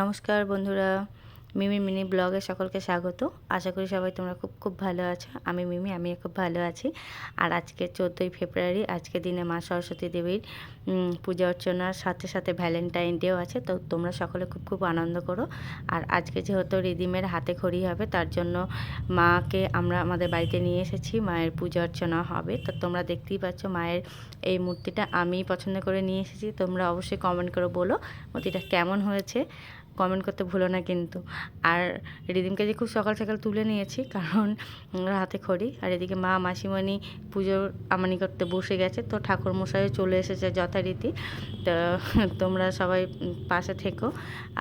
নমস্কার বন্ধুরা, মিমি মিনি ব্লগে সকলকে স্বাগত। আশা করি সবাই তোমরা খুব খুব ভালো আছো। আমি মিমি আমি খুব ভালো আছি। আর আজকে চোদ্দোই ফেব্রুয়ারি, আজকে দিনে মা সরস্বতী দেবীর পূজা অর্চনার সাথে সাথে ভ্যালেন্টাইন ডেও আছে, তো তোমরা সকলে খুব খুব আনন্দ করো। আর আজকে যেহেতু রিদিমের হাতে খড়ি হবে, তার জন্য মাকে আমরা আমাদের বাড়িতে নিয়ে এসেছি, মায়ের পূজা অর্চনা হবে। তো তোমরা দেখতেই পাচ্ছ মায়ের এই মূর্তিটা আমি পছন্দ করে নিয়ে এসেছি। তোমরা অবশ্যই কমেন্ট করে বলো, মূর্তিটা কেমন হয়েছে। কমেন্ট করতে ভুলো না কিন্তু। আর রিদিমকে যে খুব সকাল সকাল তুলে নিয়েছি কারণ হাতে খড়ি। আর এদিকে মা মাসিমণি পুজোর আমানি করতে বসে গেছে তো ঠাকুর মশাইও চলে এসেছে যথারীতি। তো তোমরা সবাই পাশে থেকো।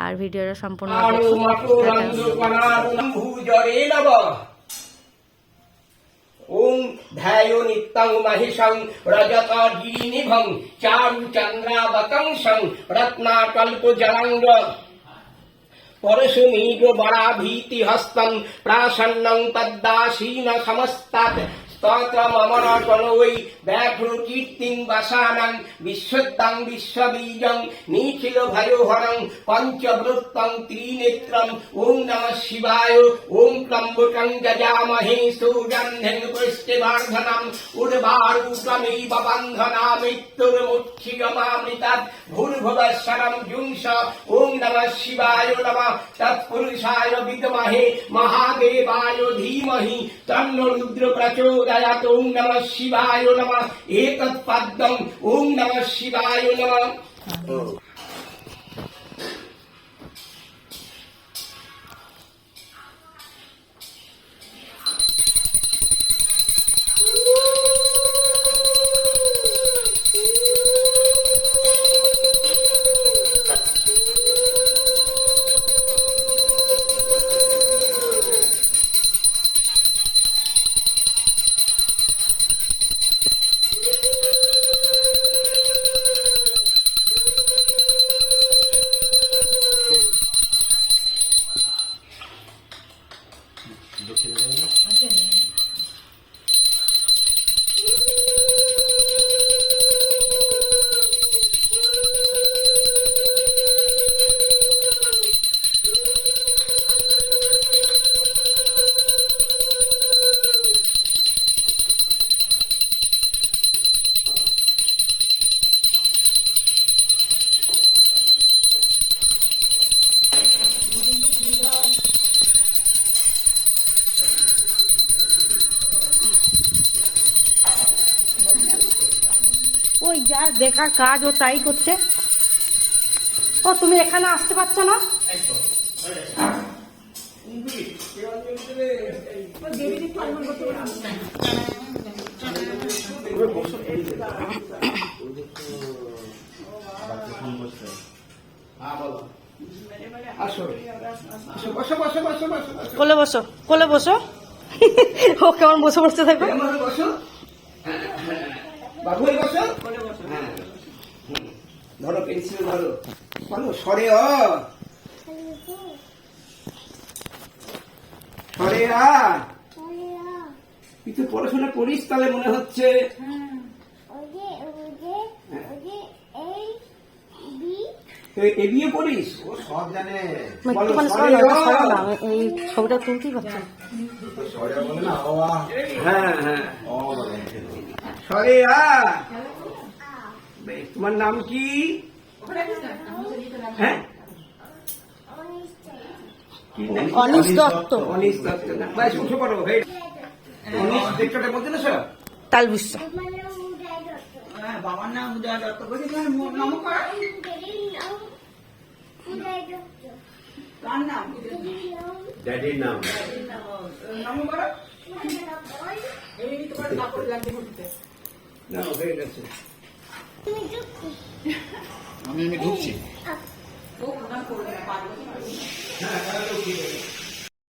আর ভিডিওটা সম্পূর্ণ ওং ধ্যায় নিত্যং মহিষং রজত গিরিনিভং চারু রত্নাকল্প জলাঙ্গ পরশুমীড বরাভীতি হস্তম প্রাসন্নং পদ্মাসীন সমস্তাৎ স্তোত্রমমর কলৈ ব্যাঘ্র কীর্তিং বাসানং বিশ্বদ্যং বিশ্ববীজং, নিখিল ভয়োহরং, পঞ্চবৃত্তং ত্রিনেত্রম, ওং নমঃ শিবায়, ওং ত্রম্বকং যজামহে সুগন্ধিং পুষ্টিবর্ধনম উর্বারূপমেব বন্ধনা মৃত্যুর্মুক্ষিগমামৃতাৎ জুংস, ওং নমঃ শিবায় নমঃ, তৎপুরুষায় বিদ্মহে, মহাদেবায় ধীমহি তন্ন রুদ্র প্রচোদয়াৎ ওং নম শিবায় নম এতৎ পদ্ম ওং নম শিবায় নমঃ 이렇게 되면 안 되네. ওই যা, দেখার কাজ ও তাই করছে। ও, তুমি এখানে আসতে পারছ না? কোলে বসো কোলে বসো। ও কেমন বসে বসতে থাকো এমন বসো বাবু বসো। ধরো পেন্সিল ধরো। বলো সরে অ সরে আ। তুই তো পড়াশোনা করিস তাহলে মনে হচ্ছে। এ- এ বিয়ে পড়িস ও সব জানে। সরে এই ছবিটা তুলতেই পারছি হ্যাঁ হ্যাঁ। আ। তোমার নাম কি? হ্যাঁ? অনিশ দত্ত। অনিশ দত্ত। না বেশ উঠে পড়ো অনিশ দেখতে বলতে না স্যার তাল বিশ্ব। বাবার নাম উদয় দত্ত। বলছি তোমার নাম করা। ড্যাডির নাম। নাম করা। না হয়ে গেছে। আমি আমি ঢুকছি। হ্যাঁ তাহলে ঠিক আছে